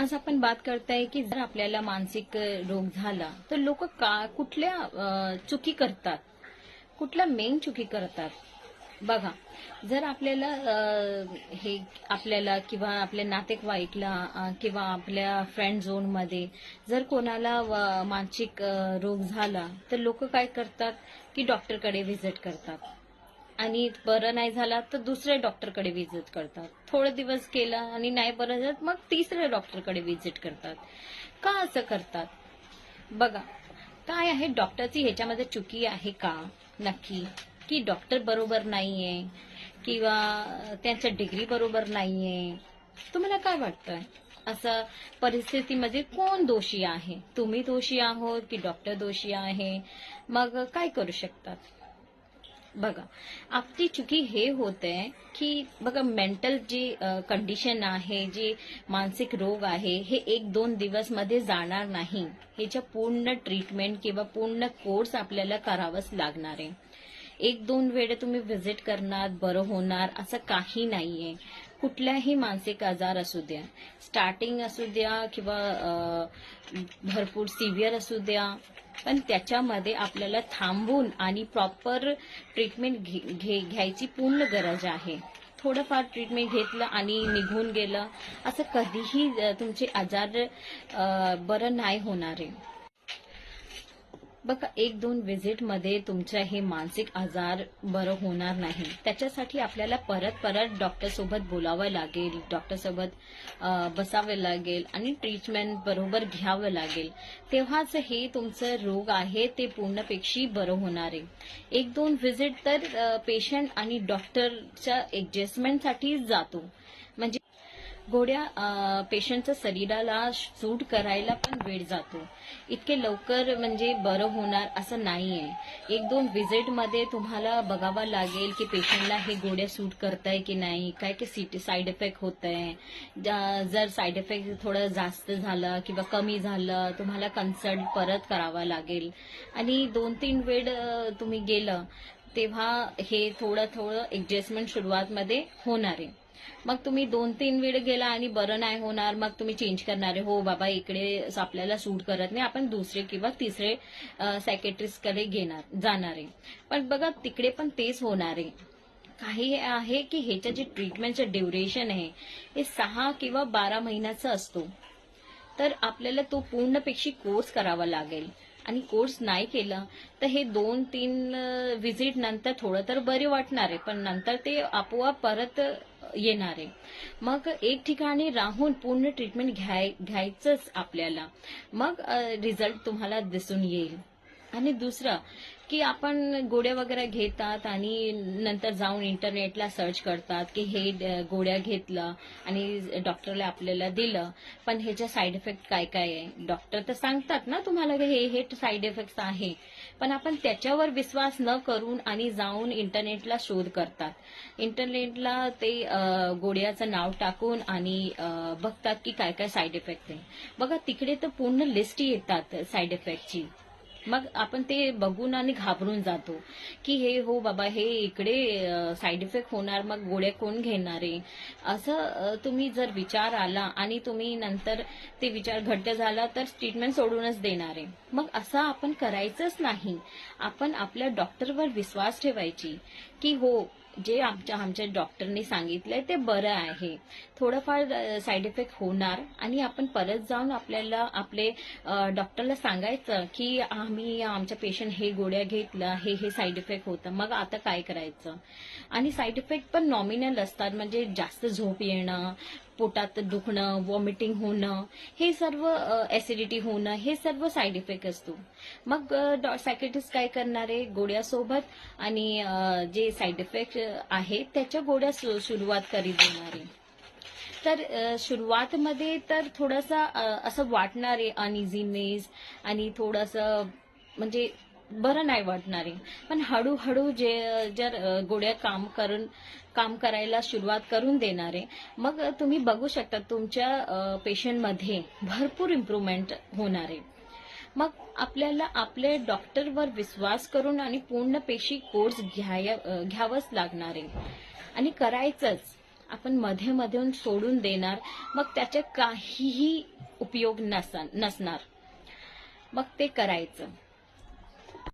आज आपण बात करताय की जर आपल्याला मानसिक रोग झाला तर लोक का कुठल्या चुकी करतात? कुठल्या मेन चुकी करतात? बघा जर आपल्याला हे आपल्याला किंवा आपल्या नातेवाईकला किंवा आपल्या फ्रेंड झोनमध्ये जर कोणाला मानसिक रोग झाला तर लोक काय करतात? की डॉक्टरकडे व्हिजिट करतात. आणि बरं नाही झाला तर दुसऱ्या डॉक्टरकडे व्हिजिट करतात. थोडे दिवस केला आणि नाही बरं झालं मग तिसऱ्या डॉक्टरकडे व्हिजिट करतात. का असं करतात? बघा काय आहे? डॉक्टरची ह्याच्यामध्ये चुकी आहे का? नक्की. की डॉक्टर बरोबर नाहीये किंवा त्यांच्या डिग्री बरोबर नाहीये. तुम्हाला काय वाटतंय? असं परिस्थितीमध्ये कोण दोषी आहे? तुम्ही दोषी आहोत की डॉक्टर दोषी आहे? मग काय करू शकतात? बघा आपली चुकी हे होते की बघा मेंटल जी कंडिशन आहे जी मानसिक रोग आहे हे एक दोन दिवसमध्ये जाणार नाही. ह्याच्या पूर्ण ट्रीटमेंट किंवा पूर्ण कोर्स आपल्याला करावाच लागणार आहे. एक दोन वेळे तुम्ही व्हिजिट करणार बरं होणार असं काही नाहीये. कुठल्याही मानसिक आजार असू द्या स्टार्टिंग असू द्या किंवा भरपूर सिव्हिअर असू द्या पण त्याच्यामध्ये आपल्याला थांबून आणि प्रॉपर ट्रीटमेंट घे- घे- घ्यायची पूर्ण गरज आहे. थोडंफार ट्रीटमेंट घेतलं आणि निघून गेलं असं कधीही तुमचे आजार बरं नाही होणार आहे. बघा एक दोन व्हिजिटमध्ये मध्ये हे मानसिक आजार बरं होणार नाही. त्याच्यासाठी आपल्याला परत परत डॉक्टर सोबत बोलावं लागेल डॉक्टर सोबत बसावं लागेल आणि ट्रीटमेंट बरोबर घ्यावं लागेल. तेव्हाच हे तुमचं रोग आहे ते पूर्णपेक्षी बरं होणार आहे. एक दोन व्हिजिट तर पेशंट आणि डॉक्टरच्या ऍडजस्टमेंटसाठी जातो. म्हणजे गोड्या पेशंटच्या शरीराला सूट करायला पण वेळ जातो. इतके लवकर म्हणजे बरं होणार असं नाहीये. एक दोन व्हिजिटमध्ये तुम्हाला बघावं लागेल की पेशंटला हे गोड्या सूट करताय की नाही काय काय साईड इफेक्ट होत आहे जर साईड इफेक्ट थोडं जास्त झालं किंवा कमी झालं तुम्हाला कन्सल्ट परत करावा लागेल. आणि दोन तीन वेळ तुम्ही गेलं तेव्हा हे थोडं थोडं ऍडजस्टमेंट सुरुवातमध्ये होणार आहे. मग तुम्ही दोन तीन वेळ गेला आणि बरं नाही होणार मग तुम्ही चेंज करणार आहे. हो बाबा इकडे आपल्याला सूट करत नाही. आपण दुसरे किंवा तिसरे सायकेट्रिस्ट घेणार जाणार आहे. पण बघा तिकडे पण तेच होणार आहे. काही आहे की ह्याच्या जे ट्रीटमेंटचं ड्युरेशन आहे हे सहा किंवा बारा महिन्याचं असतो. तर आपल्याला तो पूर्णपेक्षी कोर्स करावा लागेल. आणि कोर्स नाही केलं तर हे दोन तीन व्हिजिट नंतर थोडं तर बरे वाटणार आहे पण नंतर ते आपोआप परत येणार. आहे मग एक ठिकाणी राहून पूर्ण ट्रीटमेंट घ्याय घ्यायचंच आपल्याला. मग रिझल्ट तुम्हाला दिसून येईल. आणि दुसरं की आपण गोळ्या वगैरे घेतात आणि नंतर जाऊन इंटरनेटला सर्च करतात की हे गोळ्या घेतलं आणि डॉक्टरला आपल्याला दिलं. पण ह्याच्या साईड इफेक्ट काय काय आहे? डॉक्टर तर सांगतात ना तुम्हाला की हे हे साईड इफेक्ट आहे. पण आपण त्याच्यावर विश्वास न करून आणि जाऊन इंटरनेटला शोध करतात. इंटरनेटला ते गोड्याचं गोळ्याचं नाव टाकून आणि बघतात की काय काय साईड इफेक्ट आहे. बघा तिकडे तर पूर्ण लिस्ट येतात साईड इफेक्टची मग आपण ते बघून आणि घाबरून जातो की हे हो बाबा हे इकडे साईड इफेक्ट होणार मग गोळ्या कोण घेणार आहे? असं तुम्ही जर विचार आला आणि तुम्ही नंतर ते विचार घट्ट झाला तर ट्रीटमेंट सोडूनच देणार आहे. मग असं आपण करायचंच नाही. आपण आपल्या डॉक्टरवर विश्वास ठेवायची की हो जे आमच्या आमच्या डॉक्टरने सांगितलंय ते बरं आहे. थोडंफार साईड इफेक्ट होणार आणि आपण परत जाऊन आपल्याला आपले डॉक्टरला सांगायचं की आम्ही आमच्या पेशंट हे गोळ्या घेतल्या हे हे साईड इफेक्ट होतं मग आता काय करायचं? आणि साईड इफेक्ट पण नॉमिनल असतात म्हणजे जास्त झोप येणं पोटात दुखणं वॉमिटिंग होणं हे सर्व ऍसिडिटी होणं हे सर्व साईड इफेक्ट असतो. मग सायकेटिस्ट काय करणार? आहे गोळ्यासोबत आणि जे साईड इफेक्ट आहे त्याच्या गोळ्या सु- सुरुवात करीत देणार आहे तर अ, सुरुवातमध्ये तर थोडासा असं वाटणार आहे अनइझीनेस आणि थोडंसं म्हणजे बरं नाही वाटणार. आहे पण हळूहळू जे जर गोड्या काम करून काम करायला सुरुवात करून देणारे मग तुम्ही बघू शकता तुमच्या पेशंटमध्ये भरपूर इम्प्रूव्हमेंट होणार. आहे मग आपल्याला आपले डॉक्टरवर विश्वास करून आणि पूर्ण पेशी कोर्स घ्याय घ्यावंच लागणार. आहे आणि करायचंच. आपण मध्ये मधून सोडून देणार मग त्याचे काहीही उपयोग नसन नसणार. मग ते करायचं.